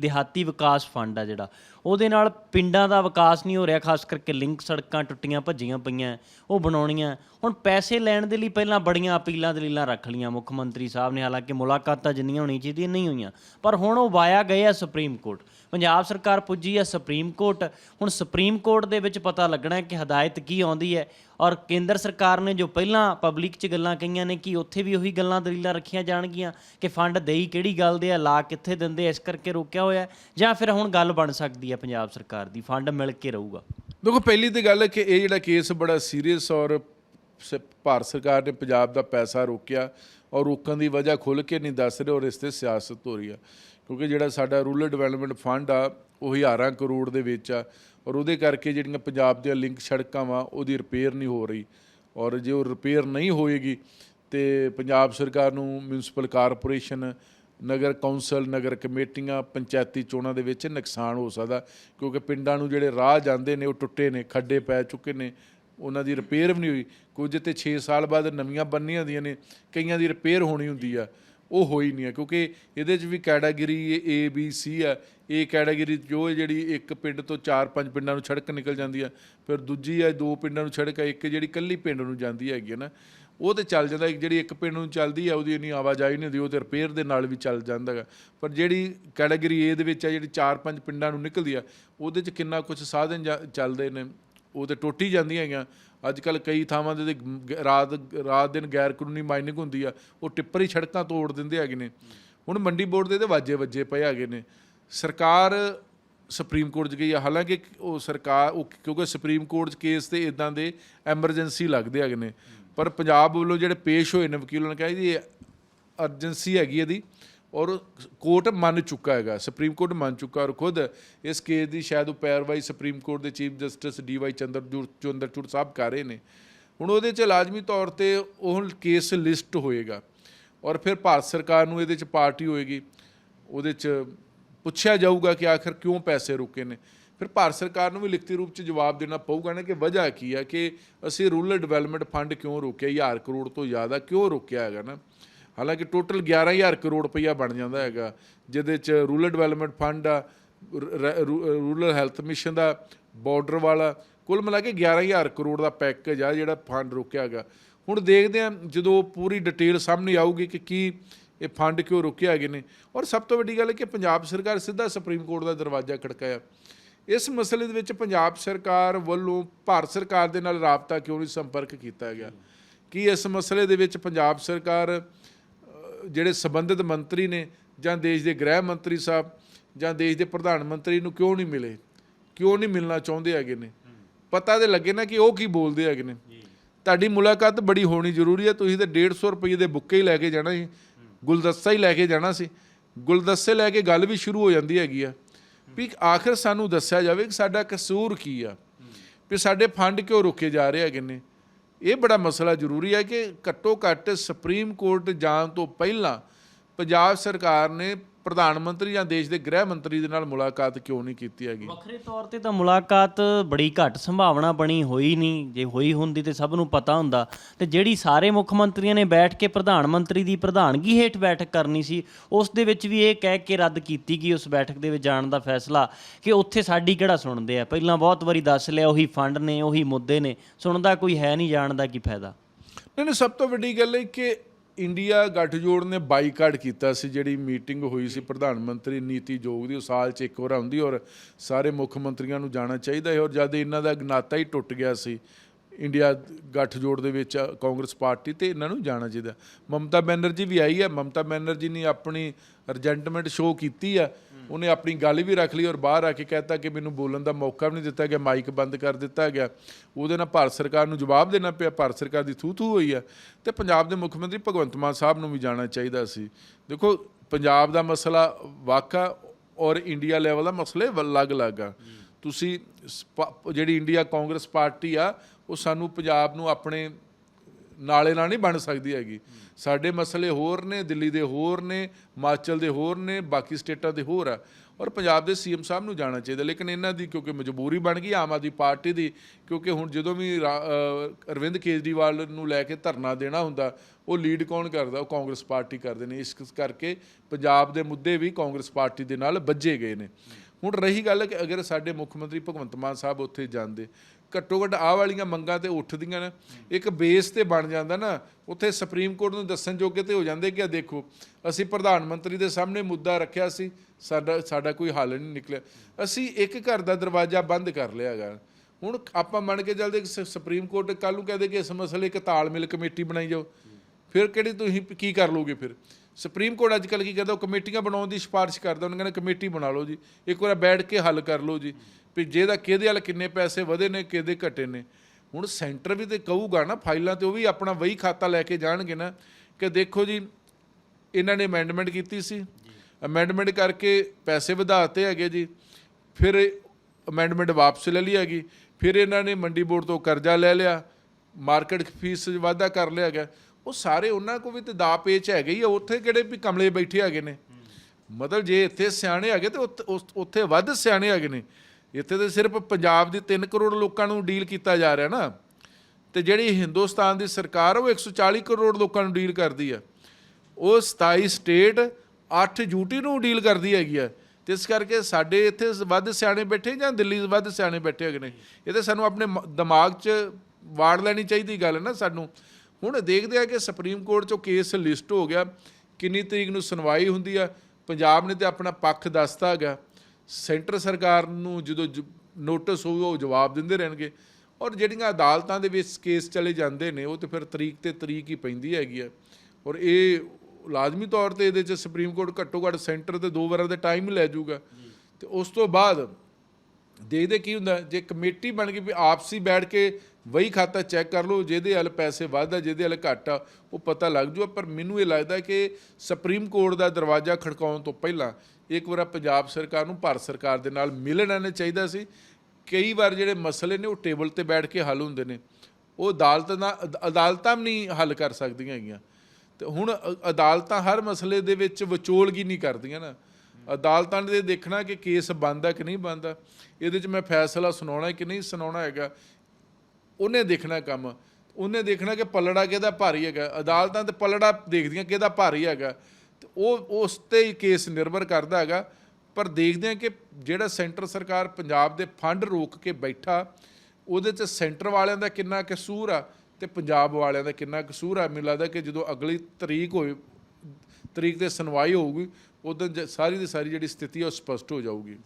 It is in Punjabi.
ਦਿਹਾਤੀ ਵਿਕਾਸ ਫੰਡ ਆ ਜਿਹੜਾ। ਉਹਦੇ ਨਾਲ ਪਿੰਡਾਂ ਦਾ ਵਿਕਾਸ ਨਹੀਂ ਹੋ ਰਿਹਾ, ਖਾਸ ਕਰਕੇ ਲਿੰਕ ਸੜਕਾਂ ਟੁੱਟੀਆਂ, ਭੱਜੀਆਂ ਪਈਆਂ, ਉਹ ਬਣਾਉਣੀਆਂ। ਹੁਣ ਪੈਸੇ ਲੈਣ ਦੇ ਲਈ ਪਹਿਲਾਂ ਬੜੀਆਂ ਅਪੀਲਾਂ ਦਲੀਲਾਂ ਰੱਖ ਲੀਆਂ ਮੁੱਖ ਮੰਤਰੀ ਸਾਹਿਬ ਨੇ। ਹਾਲਾਂਕਿ ਮੁਲਾਕਾਤਾਂ ਜਿੰਨੀਆਂ ਹੋਣੀ ਚਾਹੀਦੀਆਂ ਨਹੀਂ ਹੋਈਆਂ। ਪਰ ਹੁਣ ਉਹ ਵਾਇਆ ਗਏ ਆ ਸੁਪਰੀਮ ਕੋਰਟ। ਪੰਜਾਬ ਸਰਕਾਰ ਪੁੱਜੀ ਆ ਸੁਪਰੀਮ ਕੋਰਟ। ਹੁਣ ਸੁਪਰੀਮ ਕੋਰਟ ਦੇ ਵਿੱਚ ਪਤਾ ਲੱਗਣਾ ਕਿ ਹਦਾਇਤ ਕੀ ਆਉਂਦੀ ਹੈ। ਔਰ ਕੇਂਦਰ ਸਰਕਾਰ ਨੇ ਜੋ ਪਹਿਲਾਂ ਪਬਲਿਕ 'ਚ ਗੱਲਾਂ ਕਹੀਆਂ ਨੇ ਕਿ ਉੱਥੇ ਵੀ ਉਹੀ ਗੱਲਾਂ ਦਲੀਲਾਂ ਰੱਖੀਆਂ ਜਾਣਗੀਆਂ ਕਿ ਫੰਡ ਦੇਈ ਕਿਹੜੀ ਗੱਲ ਦੇ ਆ, ਲਾ ਕਿੱਥੇ ਦਿੰਦੇ ਇਸ ਕਰਕੇ ਰੋਕਿਆ ਹੋਇਆ ਜਾਂ ਫਿਰ ਹੁਣ ਗੱਲ ਬਣ ਸਕਦੀ ਹੈ ਪੰਜਾਬ ਸਰਕਾਰ ਦੀ, ਫੰਡ ਮਿਲ ਕੇ ਰਹੂਗਾ। ਦੇਖੋ, ਪਹਿਲੀ ਤੇ ਗੱਲ ਹੈ ਕਿ ਇਹ ਜਿਹੜਾ ਕੇਸ ਬੜਾ ਸੀਰੀਅਸ ਔਰ ਸ- ਭਾਰਤ ਸਰਕਾਰ ਨੇ ਪੰਜਾਬ ਦਾ ਪੈਸਾ ਰੋਕਿਆ ਔਰ ਰੋਕਣ ਦੀ ਵਜ੍ਹਾ ਖੁੱਲ ਕੇ ਨਹੀਂ ਦੱਸ ਰਹੇ ਔਰ ਇਸ ਤੇ ਸਿਆਸਤ ਹੋ ਰਹੀ ਆ। ਕਿਉਂਕਿ ਜਿਹੜਾ ਸਾਡਾ ਰੂਰਲ ਡਿਵੈਲਪਮੈਂਟ ਫੰਡ ਆ, ਉਹ ਹਜ਼ਾਰਾਂ ਕਰੋੜ ਦੇ ਵਿੱਚ ਆ ਔਰ ਉਹਦੇ ਕਰਕੇ ਜਿਹੜੀਆਂ ਪੰਜਾਬ ਦੀਆਂ ਲਿੰਕ ਸੜਕਾਂ ਵਾ, ਉਹਦੀ ਰਿਪੇਅਰ ਨਹੀਂ ਹੋ ਰਹੀ। ਔਰ ਜੇ ਉਹ ਰਿਪੇਅਰ ਨਹੀਂ ਹੋਏਗੀ, ਤੇ ਪੰਜਾਬ ਸਰਕਾਰ ਨੂੰ ਮਿਊਨਿਸਪਲ ਕਾਰਪੋਰੇਸ਼ਨ ਨਗਰ ਕੌਂਸਲ, ਨਗਰ ਕਮੇਟੀਆਂ, ਪੰਚਾਇਤੀ ਚੋਣਾਂ ਦੇ ਵਿੱਚ ਨੁਕਸਾਨ ਹੋ ਸਕਦਾ, ਕਿਉਂਕਿ ਪਿੰਡਾਂ ਨੂੰ ਜਿਹੜੇ ਰਾਹ ਜਾਂਦੇ ਨੇ, ਉਹ ਟੁੱਟੇ ਨੇ, ਖੱਡੇ ਪੈ ਚੁੱਕੇ ਨੇ, ਉਹਨਾਂ ਦੀ ਰਿਪੇਅਰ ਵੀ ਨਹੀਂ ਹੋਈ। ਕੁਝ ਤੇ 6 ਸਾਲ ਬਾਅਦ ਨਵੀਆਂ ਬੰਨੀਆਂ ਦੀਆਂ ਨੇ, ਕਈਆਂ ਦੀ ਰਿਪੇਅਰ ਹੋਣੀ ਹੁੰਦੀ ਆ। ਉਹ ਹੋਈ ਨਹੀਂ ਹੈ, ਕਿਉਂਕਿ ਇਹਦੇ 'ਚ ਵੀ ਕੈਟਾਗਰੀ ਏ ਬੀ ਸੀ ਆ ਇਹ ਕੈਟਾਗਰੀ ਜੋ ਜਿਹੜੀ ਇੱਕ ਪਿੰਡ ਤੋਂ ਚਾਰ ਪੰਜ ਪਿੰਡਾਂ ਨੂੰ ਛੜਕ ਨਿਕਲ ਜਾਂਦੀ ਆ ਫਿਰ ਦੂਜੀ ਆ ਦੋ ਪਿੰਡਾਂ ਨੂੰ ਛੜਕ ਆ ਇੱਕ ਜਿਹੜੀ ਕੱਲੀ ਪਿੰਡ ਨੂੰ ਜਾਂਦੀ ਹੈਗੀ ਹੈ ਨਾ। ਉਹ ਤੇ ਚੱਲ ਜਾਂਦਾ ਇੱਕ ਜਿਹੜੀ ਇੱਕ ਪਿੰਡ ਨੂੰ ਚੱਲਦੀ ਆ ਉਹਦੀ ਇੰਨੀ ਆਵਾਜਾਈ ਨਹੀਂ ਹੁੰਦੀ, ਉਹ ਤੇ ਰਿਪੇਅਰ ਦੇ ਨਾਲ ਵੀ ਚੱਲ ਜਾਂਦਾ ਗਾ ਪਰ ਜਿਹੜੀ ਕੈਟਾਗਰੀ ਏ ਦੇ ਵਿੱਚ ਆ ਜਿਹੜੀ ਚਾਰ ਪੰਜ ਪਿੰਡਾਂ ਨੂੰ ਨਿਕਲਦੀ ਆ ਉਹਦੇ 'ਚ ਕਿੰਨਾ ਕੁਝ ਸਾਧਨ ਜਾ- ਚੱਲਦੇ ਨੇ, ਉਹ ਤੇ ਟੁੱਟ ਹੀ ਜਾਂਦੀਆਂ ਹੈਗੀਆਂ। ਅੱਜ ਕੱਲ ਕਈ ਥਾਵਾਂ ਦੇ ਤੇ ਗ- ਰਾਤ ਰਾਤ ਦਿਨ ਗੈਰ ਕਾਨੂੰਨੀ ਮਾਈਨਿੰਗ ਹੁੰਦੀ ਆ, ਉਹ ਟਿੱਪਰ ਹੀ ਸੜਕਾਂ ਤੋੜ ਦਿੰਦੇ ਹੈਗੇ ਨੇ। ਹੁਣ ਮੰਡੀ ਬੋਰਡ ਦੇ ਤੇ ਵਾਜੇ ਵੱਜੇ ਪਏ ਹੈਗੇ ਨੇ। ਸਰਕਾਰ ਸੁਪਰੀਮ ਕੋਰਟ 'ਚ ਗਈ ਆ, ਹਾਲਾਂਕਿ ਉਹ ਸਰਕਾਰ ਉਹ ਕਿਉਂਕਿ ਸੁਪਰੀਮ ਕੋਰਟ 'ਚ ਕੇਸ ਤੇ ਇਦਾਂ ਦੇ ਐਮਰਜੈਂਸੀ ਲੱਗਦੇ ਹੈਗੇ ਨੇ। ਪਰ ਪੰਜਾਬ ਵੱਲੋਂ ਜਿਹੜੇ ਪੇਸ਼ ਹੋਏ ਨੇ ਵਕੀਲਾਂ ਨੇ, ਕਿਹਾ ਜੀ ਅਰਜੈਂਸੀ ਹੈਗੀ ਇਹਦੀ। ਔਰ ਕੋਰਟ ਮੰਨ ਚੁੱਕਾ ਹੈਗਾ ਸੁਪਰੀਮ ਕੋਰਟ ਮੰਨ ਚੁੱਕਾ ਔਰ ਖੁਦ ਇਸ ਕੇਸ ਦੀ ਸ਼ਾਇਦ ਉਹ ਪੈਰਵਾਈ ਸੁਪਰੀਮ ਕੋਰਟ ਦੇ chief justice D Y Chandrachud Chandrachud sahib ਕਰ ਰਹੇ ਨੇ। ਹੁਣ ਉਹਦੇ 'ਚ ਲਾਜ਼ਮੀ ਤੌਰ ਤੇ ਉਹ ਕੇਸ ਲਿਸਟ ਹੋਏਗਾ ਔਰ ਫਿਰ ਭਾਰਤ ਸਰਕਾਰ ਨੂੰ ਇਹਦੇ 'ਚ ਪਾਰਟੀ ਹੋਏਗੀ। ਉਹਦੇ 'ਚ ਪੁੱਛਿਆ ਜਾਊਗਾ ਕਿ ਆਖਰ ਕਿਉਂ ਪੈਸੇ ਰੁਕੇ ਨੇ। ਫਿਰ ਭਾਰਤ ਸਰਕਾਰ ਨੂੰ ਵੀ ਲਿਖਤੀ ਰੂਪ 'ਚ ਜਵਾਬ ਦੇਣਾ ਪਊਗਾ ਨਾ ਕਿ ਵਜ੍ਹਾ ਕੀ ਹੈ ਕਿ ਅਸੀਂ ਰੂਰਲ ਡਿਵੈਲਪਮੈਂਟ ਫੰਡ ਕਿਉਂ ਰੋਕਿਆ 1000 ਕਰੋੜ ਤੋਂ ਜ਼ਿਆਦਾ ਕਿਉਂ ਰੋਕਿਆ ਹੈਗਾ ਨਾ। ਹਾਲਾਂਕਿ ਟੋਟਲ 11000 ਕਰੋੜ ਰੁਪਈਆ ਬਣ ਜਾਂਦਾ ਹੈਗਾ, ਜਿਹਦੇ 'ਚ ਰੂਰਲ ਡਿਵੈਲਪਮੈਂਟ ਫੰਡ ਆ ਰੂਰਲ ਹੈਲਥ ਮਿਸ਼ਨ ਦਾ ਬਾਰਡਰ ਵਾਲਾ, ਕੁੱਲ ਮਿਲਾ ਕੇ 11000 ਕਰੋੜ ਦਾ ਪੈਕੇਜ ਆ ਜਿਹੜਾ ਫੰਡ ਰੋਕਿਆ ਹੈਗਾ। ਹੁਣ ਦੇਖਦੇ ਆ ਜਦੋਂ ਪੂਰੀ ਡਿਟੇਲ ਸਾਹਮਣੇ ਆਊਗੀ ਕਿ ਕੀ ਇਹ ਫੰਡ ਕਿਉਂ ਰੁਕੇ ਹੈਗੇ ਨੇ। ਔਰ ਸਭ ਤੋਂ ਵੱਡੀ ਗੱਲ ਹੈ ਕਿ ਪੰਜਾਬ ਸਰਕਾਰ ਸਿੱਧਾ ਸੁਪਰੀਮ ਕੋਰਟ ਦਾ ਦਰਵਾਜ਼ਾ ਖੜਕਾਇਆ। ਇਸ ਮਸਲੇ ਦੇ ਵਿੱਚ ਪੰਜਾਬ ਸਰਕਾਰ ਵੱਲੋਂ ਭਾਰਤ ਸਰਕਾਰ ਦੇ ਨਾਲ ਰਾਬਤਾ ਕਿਉਂ ਨਹੀਂ ਸੰਪਰਕ ਕੀਤਾ ਗਿਆ? ਕੀ ਇਸ ਮਸਲੇ ਦੇ ਵਿੱਚ ਪੰਜਾਬ ਸਰਕਾਰ ਜਿਹੜੇ ਸੰਬੰਧਿਤ ਮੰਤਰੀ ਨੇ ਜਾਂ ਦੇਸ਼ ਦੇ ਗ੍ਰਹਿ ਮੰਤਰੀ ਸਾਹਿਬ ਜਾਂ ਦੇਸ਼ ਦੇ ਪ੍ਰਧਾਨ ਮੰਤਰੀ ਨੂੰ ਕਿਉਂ ਨਹੀਂ ਮਿਲੇ? ਕਿਉਂ ਨਹੀਂ ਮਿਲਣਾ ਚਾਹੁੰਦੇ ਹੈਗੇ ਨੇ? ਪਤਾ ਤੇ ਲੱਗੇ ਨਾ ਕਿ ਉਹ ਕੀ ਬੋਲਦੇ ਹੈਗੇ ਨੇ। ਤੁਹਾਡੀ ਮੁਲਾਕਾਤ ਬੜੀ ਹੋਣੀ ਜ਼ਰੂਰੀ ਹੈ। ਤੁਸੀਂ ਤੇ 150 ਰੁਪਏ ਦੇ ਬੁੱਕੇ ਹੀ ਲੈ ਕੇ ਜਾਣਾ ਸੀ। ਗੁਲਦਸਤਾ ਹੀ ਲੈ ਕੇ ਜਾਣਾ ਸੀ। ਗੁਲਦਸਤੇ ਲੈ ਕੇ ਗੱਲ ਵੀ ਸ਼ੁਰੂ ਹੋ ਜਾਂਦੀ ਹੈਗੀ ਆ। ਵੀ ਆਖਰ ਸਾਨੂੰ ਦੱਸਿਆ ਜਾਵੇ ਕਿ ਸਾਡਾ ਕਸੂਰ ਕੀ ਆ? ਵੀ ਸਾਡੇ ਫੰਡ ਕਿਉਂ ਰੁਕੇ ਜਾ ਰਹੇ ਹੈਗੇ ਨੇ? ਇਹ ਬੜਾ ਮਸਲਾ ਜ਼ਰੂਰੀ ਹੈ ਕਿ ਘੱਟੋ ਘੱਟ ਸੁਪਰੀਮ ਕੋਰਟ ਜਾਣ ਤੋਂ ਪਹਿਲਾਂ ਪੰਜਾਬ ਸਰਕਾਰ ਨੇ ਪ੍ਰਧਾਨ ਮੰਤਰੀ ਜਾਂ ਦੇਸ਼ ਦੇ ਗ੍ਰਹਿ ਮੰਤਰੀ ਦੇ ਨਾਲ ਮੁਲਾਕਾਤ ਕਿਉਂ ਨਹੀਂ ਕੀਤੀ ਹੈਗੀ? ਵੱਖਰੇ ਤੌਰ ਤੇ ਤਾਂ ਮੁਲਾਕਾਤ ਬੜੀ ਘੱਟ ਸੰਭਾਵਨਾ ਬਣੀ ਹੋਈ ਨਹੀਂ। ਜੇ ਹੋਈ ਹੁੰਦੀ ਤੇ ਸਭ ਨੂੰ ਪਤਾ ਹੁੰਦਾ। ਤੇ ਜਿਹੜੀ ਸਾਰੇ ਮੁੱਖ ਮੰਤਰੀਆਂ ਨੇ ਬੈਠ ਕੇ ਪ੍ਰਧਾਨ ਮੰਤਰੀ ਦੀ ਪ੍ਰਧਾਨਗੀ ਹੇਠ ਬੈਠਕ ਕਰਨੀ ਸੀ ਉਸ ਦੇ ਵਿੱਚ ਵੀ ਇਹ ਕਹਿ ਕੇ ਰੱਦ ਕੀਤੀ ਗਈ ਉਸ ਬੈਠਕ ਦੇ ਵਿੱਚ ਜਾਣ ਦਾ ਫੈਸਲਾ ਕਿ ਉੱਥੇ ਸਾਡੀ ਕਿਹੜਾ ਸੁਣਦੇ ਆ। ਪਹਿਲਾਂ ਬਹੁਤ ਵਾਰੀ ਦੱਸ ਲਿਆ ਉਹੀ ਫੰਡ ਨੇ ਉਹੀ ਮੁੱਦੇ ਨੇ। ਸੁਣਦਾ ਕੋਈ ਹੈ ਨਹੀਂ ਜਾਣਦਾ ਕੀ ਫਾਇਦਾ। ਨਹੀਂ ਨਹੀਂ ਸਭ ਤੋਂ ਵੱਡੀ ਗੱਲ ਹੈ ਕਿ ਇੰਡੀਆ ਗੱਠਜੋੜ ਨੇ ਬਾਈਕਾਟ ਕੀਤਾ ਸੀ, ਜਿਹੜੀ ਮੀਟਿੰਗ ਹੋਈ ਸੀ ਪ੍ਰਧਾਨ ਮੰਤਰੀ ਨੀਤੀ ਜੋਗ ਦੀ, ਉਹ ਸਾਲ 'ਚ ਇੱਕ ਵਾਰ ਆਉਂਦੀ, ਔਰ ਸਾਰੇ ਮੁੱਖ ਮੰਤਰੀਆਂ ਨੂੰ ਜਾਣਾ ਚਾਹੀਦਾ ਹੈ ਔਰ ਜਦ ਇਹਨਾਂ ਦਾ ਗਨਾਤਾ ਹੀ ਟੁੱਟ ਗਿਆ ਸੀ, ਇੰਡੀਆ ਗੱਠਜੋੜ ਦੇ ਵਿੱਚ ਕਾਂਗਰਸ ਪਾਰਟੀ ਤੇ ਇਹਨਾਂ ਨੂੰ ਜਾਣਾ ਚਾਹੀਦਾ। ਮਮਤਾ ਬੈਨਰਜੀ ਵੀ ਆਈ ਹੈ, ਮਮਤਾ ਬੈਨਰਜੀ ਨੇ ਆਪਣੀ ਰਜੈਂਟਮੈਂਟ ਸ਼ੋਅ ਕੀਤੀ ਆ ਉਹਨੇ ਆਪਣੀ ਗੱਲ ਵੀ ਰੱਖ ਲਈ ਔਰ ਬਾਹਰ ਆ ਕੇ ਕਹਿਤਾ ਕਿ ਮੈਨੂੰ ਬੋਲਣ ਦਾ ਮੌਕਾ ਵੀ ਨਹੀਂ ਦਿੱਤਾ ਗਿਆ ਮਾਈਕ ਬੰਦ ਕਰ ਦਿੱਤਾ ਗਿਆ। ਉਹਦੇ ਨਾਲ ਭਾਰਤ ਸਰਕਾਰ ਨੂੰ ਜਵਾਬ ਦੇਣਾ ਪਿਆ, ਭਾਰਤ ਸਰਕਾਰ ਦੀ ਥੂ ਥੂ ਹੋਈ ਆ। ਤੇ ਪੰਜਾਬ ਦੇ ਮੁੱਖ ਮੰਤਰੀ ਭਗਵੰਤ ਮਾਨ ਸਾਹਿਬ ਨੂੰ ਵੀ ਜਾਣਾ ਚਾਹੀਦਾ ਸੀ। ਦੇਖੋ, ਪੰਜਾਬ ਦਾ ਮਸਲਾ ਵਾਕਾ ਔਰ ਇੰਡੀਆ ਲੈਵਲ ਦਾ ਮਸਲੇ ਅਲੱਗ-ਅਲੱਗ ਆ। ਤੁਸੀਂ ਸਪਾ- ਜਿਹੜੀ ਇੰਡੀਆ ਕਾਂਗਰਸ ਪਾਰਟੀ ਆ, ਉਹ ਸਾਨੂੰ ਪੰਜਾਬ ਨੂੰ ਆਪਣੇ ਨਾਲੇ ਨਾਲ ਨਹੀਂ ਬਣ ਸਕਦੀ ਹੈਗੀ। ਸਾਡੇ ਮਸਲੇ ਹੋਰ ਨੇ, ਦਿੱਲੀ ਦੇ ਹੋਰ ਨੇ, ਹਿਮਾਚਲ ਦੇ ਹੋਰ ਨੇ, ਬਾਕੀ ਸਟੇਟਾਂ ਦੇ ਹੋਰ ਆ। ਔਰ ਪੰਜਾਬ ਦੇ ਸੀਐਮ ਸਾਹਿਬ ਨੂੰ ਜਾਣਾ ਚਾਹੀਦਾ, ਲੇਕਿਨ ਇਹਨਾਂ ਦੀ ਕਿਉਂਕਿ ਮਜਬੂਰੀ ਬਣ ਗਈ, ਆਮ ਆਦਮੀ ਪਾਰਟੀ ਦੀ, ਕਿਉਂਕਿ ਹੁਣ ਜਦੋਂ ਵੀ ਰਾ- ਅਰਵਿੰਦ ਕੇਜਰੀਵਾਲ ਨੂੰ ਲੈ ਕੇ ਧਰਨਾ ਦੇਣਾ ਹੁੰਦਾ, ਉਹ ਲੀਡ ਕੌਣ ਕਰਦਾ? ਉਹ ਕਾਂਗਰਸ ਪਾਰਟੀ ਕਰਦੇ ਨੇ। ਇਸ ਕਰਕੇ ਪੰਜਾਬ ਦੇ ਮੁੱਦੇ ਵੀ ਕਾਂਗਰਸ ਪਾਰਟੀ ਦੇ ਨਾਲ ਵੱਜੇ ਗਏ ਨੇ। ਹੁਣ ਰਹੀ ਗੱਲ ਕਿ ਅਗਰ ਸਾਡੇ ਮੁੱਖ ਮੰਤਰੀ ਭਗਵੰਤ ਮਾਨ ਸਾਹਿਬ ਉੱਥੇ ਜਾਂਦੇ ਘੱਟੋ ਘੱਟ ਆਹ ਵਾਲੀਆਂ ਮੰਗਾਂ ਤੇ ਉੱਠਦੀਆਂ ਨੇ। ਇੱਕ ਬੇਸ ਤੇ ਬਣ ਜਾਂਦਾ ਨਾ, ਉੱਥੇ ਸੁਪਰੀਮ ਕੋਰਟ ਨੂੰ ਦੱਸਣ ਜੋਗੇ ਤੇ ਹੋ ਜਾਂਦੇ ਕਿ ਆ ਦੇਖੋ, ਅਸੀਂ ਪ੍ਰਧਾਨ ਮੰਤਰੀ ਦੇ ਸਾਹਮਣੇ ਮੁੱਦਾ ਰੱਖਿਆ ਸੀ, ਸਾਡਾ ਸਾਡਾ ਕੋਈ ਹੱਲ ਨਹੀਂ ਨਿਕਲਿਆ। ਅਸੀਂ ਇੱਕ ਘਰ ਦਾ ਦਰਵਾਜ਼ਾ ਬੰਦ ਕਰ ਲਿਆ ਹੈਗਾ। ਹੁਣ ਆਪਾਂ ਮੰਨ ਕੇ ਚੱਲਦੇ ਕਿ ਸ- ਸੁਪਰੀਮ ਕੋਰਟ ਕੱਲ ਨੂੰ ਕਹਦੇ ਕਿ ਇਸ ਮਸਲੇ ਇੱਕ ਤਾਲਮੇਲ ਕਮੇਟੀ ਬਣਾਈ ਜਾਓ। ਫਿਰ ਕਿਹੜੀ ਤੁਸੀਂ ਕੀ ਕਰ ਲੋਗੇ ਫਿਰ? ਸੁਪਰੀਮ ਕੋਰਟ ਅੱਜ ਕੱਲ੍ਹ ਕੀ ਕਰਦਾ, ਉਹ ਕਮੇਟੀਆਂ ਬਣਾਉਣ ਦੀ ਸਿਫਾਰਿਸ਼ ਕਰਦਾ, ਉਹਨਾਂ ਕਹਿੰਦਾ ਕਮੇਟੀ ਬਣਾ ਲਓ ਜੀ। ਇੱਕ ਵਾਰ ਬੈਠ ਕੇ ਹੱਲ ਕਰ ਲਓ ਜੀ, ਵੀ ਜਿਹਦਾ ਕਿਹਦੇ ਵੱਲ ਕਿੰਨੇ ਪੈਸੇ ਵਧੇ ਨੇ, ਕਿਹਦੇ ਘਟੇ ਨੇ। ਹੁਣ ਸੈਂਟਰ ਵੀ ਤੇ ਕਹੂਗਾ ਨਾ, ਫਾਈਲਾਂ ਤੇ ਉਹ ਵੀ ਆਪਣਾ ਵਹੀ ਖਾਤਾ ਲੈ ਕੇ ਜਾਣਗੇ ਨਾ, ਕਿ ਦੇਖੋ ਜੀ, ਇਹਨਾਂ ਨੇ ਅਮੈਂਡਮੈਂਟ ਕੀਤੀ ਸੀ। ਅਮੈਂਡਮੈਂਟ ਕਰਕੇ ਪੈਸੇ ਵਧਾਤੇ ਹੈਗੇ ਜੀ, ਫਿਰ ਅਮੈਂਡਮੈਂਟ ਵਾਪਸ ਲੈ ਲਈ ਹੈਗੀ, ਫਿਰ ਇਹਨਾਂ ਨੇ ਮੰਡੀ ਬੋਰਡ ਤੋਂ ਕਰਜ਼ਾ ਲੈ ਲਿਆ ਮਾਰਕੀਟ ਫੀਸ ਵਾਧਾ ਕਰ ਲਿਆ ਹੈਗਾ। ਉਹ ਸਾਰੇ ਉਹਨਾਂ ਕੋ ਵੀ ਤੇ ਦਾ ਪੇਚ ਹੈਗੇ ਹੀ ਆ ਉੱਥੇ ਕਿਹੜੇ ਵੀ ਕਮਲੇ ਬੈਠੇ ਹੈਗੇ ਨੇ। ਮਤਲਬ ਜੇ ਇੱਥੇ ਸਿਆਣੇ ਹੈਗੇ ਤੇ ਉੱਥੇ- ਉਸ- ਉੱਥੇ ਵੱਧ ਸਿਆਣੇ ਹੈਗੇ ਨੇ। ਇੱਥੇ ਤੇ ਸਿਰਫ ਪੰਜਾਬ ਦੇ 3 ਕਰੋੜ ਲੋਕਾਂ ਨੂੰ ਡੀਲ ਕੀਤਾ ਜਾ ਰਿਹਾ ਨਾ। ਤੇ ਜਿਹੜੀ ਹਿੰਦੁਸਤਾਨ ਦੀ ਸਰਕਾਰ ਆ, ਉਹ 140 ਕਰੋੜ ਲੋਕਾਂ ਨੂੰ ਡੀਲ ਕਰਦੀ ਆ। ਉਹ 27 ਸਟੇਟ 8 ਯੂਟੀ ਨੂੰ ਡੀਲ ਕਰਦੀ ਹੈਗੀ ਆ। ਤੇ ਇਸ ਕਰਕੇ ਸਾਡੇ ਇੱਥੇ ਵੱਧ ਸਿਆਣੇ ਬੈਠੇ ਜਾਂ ਦਿੱਲੀ ਵੱਧ ਸਿਆਣੇ ਬੈਠੇ ਹੈਗੇ ਨੇ। ਇਹ ਤਾਂ ਸਾਨੂੰ ਆਪਣੇ ਮ- ਦਿਮਾਗ 'ਚ ਵਾੜ ਲੈਣੀ ਚਾਹੀਦੀ ਗੱਲ ਨਾ ਸਾਨੂੰ। ਹੁਣ ਦੇਖਦੇ ਆ ਕਿ ਸੁਪਰੀਮ ਕੋਰਟ 'ਚੋਂ ਕੇਸ ਲਿਸਟ ਹੋ ਗਿਆ, ਕਿੰਨੀ ਤਰੀਕ ਨੂੰ ਸੁਣਵਾਈ ਹੁੰਦੀ ਆ, ਪੰਜਾਬ ਨੇ ਤੇ ਆਪਣਾ ਪੱਖ ਦੱਸਤਾ ਹੈਗਾ, ਸੈਂਟਰ ਸਰਕਾਰ ਨੂੰ ਜਦੋਂ ਨੋਟਿਸ ਹੋਊਗਾ ਉਹ ਜਵਾਬ ਦਿੰਦੇ ਰਹਿਣਗੇ, ਔਰ ਜਿਹੜੀਆਂ ਅਦਾਲਤਾਂ ਦੇ ਵਿੱਚ ਕੇਸ ਚਲੇ ਜਾਂਦੇ ਨੇ, ਉਹ ਤੇ ਫਿਰ ਤਰੀਕ ਤੇ ਤਰੀਕ ਹੀ ਪੈਂਦੀ ਹੈਗੀ ਆ, ਔਰ ਇਹ ਲਾਜ਼ਮੀ ਤੌਰ ਤੇ ਇਹਦੇ ਚ ਸੁਪਰੀਮ ਕੋਰਟ ਘੱਟੋ ਘੱਟ ਸੈਂਟਰ ਤੇ ਦੋ ਵਾਰਾਂ ਦੇ ਟਾਈਮ ਲੈ ਜਾਊਗਾ ਤੇ ਉਸ ਤੋਂ ਬਾਅਦ ਦੇਖਦੇ ਕੀ ਹੁੰਦਾ, ਜੇ ਕਮੇਟੀ ਬਣ ਗਈ ਵੀ ਆਪਸੀ ਬੈਠ ਕੇ ਵਹੀ ਖਾਤਾ ਚੈੱਕ ਕਰ ਲਓ, ਜਿਹਦੇ ਹਲ ਪੈਸੇ ਵੱਧ ਆ ਜਿਹਦੇ ਹਲ ਘੱਟ ਆ, ਉਹ ਪਤਾ ਲੱਗ ਜੂਗਾ। ਪਰ ਮੈਨੂੰ ਇਹ ਲੱਗਦਾ ਕਿ ਸੁਪਰੀਮ ਕੋਰਟ ਦਾ ਦਰਵਾਜ਼ਾ ਖੜਕਾਉਣ ਤੋਂ ਪਹਿਲਾਂ ਇੱਕ ਵਾਰ ਪੰਜਾਬ ਸਰਕਾਰ ਨੂੰ ਭਾਰਤ ਸਰਕਾਰ ਦੇ ਨਾਲ ਮਿਲਣਾ ਨੇ ਚਾਹੀਦਾ ਸੀ। ਕਈ ਵਾਰ ਜਿਹੜੇ ਮਸਲੇ ਨੇ, ਉਹ ਟੇਬਲ ਤੇ ਬੈਠ ਕੇ ਹੱਲ ਹੁੰਦੇ ਨੇ। ਉਹ ਅਦਾਲਤ ਦਾ, ਅਦ- ਅਦਾਲਤਾਂ ਵੀ ਨਹੀਂ ਹੱਲ ਕਰ ਸਕਦੀਆਂ ਹੈਗੀਆਂ। ਤੇ ਹੁਣ ਅਦਾਲਤਾਂ ਹਰ ਮਸਲੇ ਦੇ ਵਿੱਚ ਵਿਚੋਲਗੀ ਨਹੀਂ ਕਰਦੀਆਂ ਨਾ। ਅਦਾਲਤਾਂ ਨੇ ਦੇਖਣਾ ਕਿ ਕੇਸ ਬੰਦਾ ਕਿ ਨਹੀਂ ਬੰਦਾ ਇਹਦੇ 'ਚ ਮੈਂ ਫੈਸਲਾ ਸੁਣਾਉਣਾ ਕਿ ਨਹੀਂ ਸੁਣਾਉਣਾ ਹੈਗਾ। ਉਹਨੇ ਦੇਖਣਾ ਕੰਮ। ਉਹਨੇ ਦੇਖਣਾ ਕਿ ਪਲੜਾ ਕਿਹਦਾ ਭਾਰੀ ਹੈਗਾ। ਅਦਾਲਤਾਂ ਤੇ ਪਲੜਾ ਦੇਖਦੀਆਂ ਕਿਹਦਾ ਭਾਰੀ ਹੈਗਾ। ਤੇ ਉਹ ਉਸ ਤੇ ਹੀ ਕੇਸ ਨਿਰਭਰ ਕਰਦਾ ਹੈਗਾ। ਪਰ ਦੇਖਦੇ ਆ ਕਿ ਜਿਹੜਾ ਸੈਂਟਰ ਸਰਕਾਰ ਪੰਜਾਬ ਦੇ ਫੰਡ ਰੋਕ ਕੇ ਬੈਠਾ, ਉਹਦੇ 'ਚ ਸੈਂਟਰ ਵਾਲਿਆਂ ਦਾ ਕਿੰਨਾ ਕਸੂਰ ਆ ਤੇ ਪੰਜਾਬ ਵਾਲਿਆਂ ਦਾ ਕਿੰਨਾ ਕਸੂਰ ਆ। ਮੈਨੂੰ ਲੱਗਦਾ ਕਿ ਜਦੋਂ ਅਗਲੀ ਤਰੀਕ ਹੋਏ ਤਰੀਕ ਤੇ ਸੁਣਵਾਈ ਹੋਊਗੀ, ਉਦੋਂ ਸਾਰੀ ਦੀ ਸਾਰੀ ਜਿਹੜੀ ਸਥਿਤੀ ਆ ਉਹ ਸਪਸ਼ਟ ਹੋ ਜਾਊਗੀ।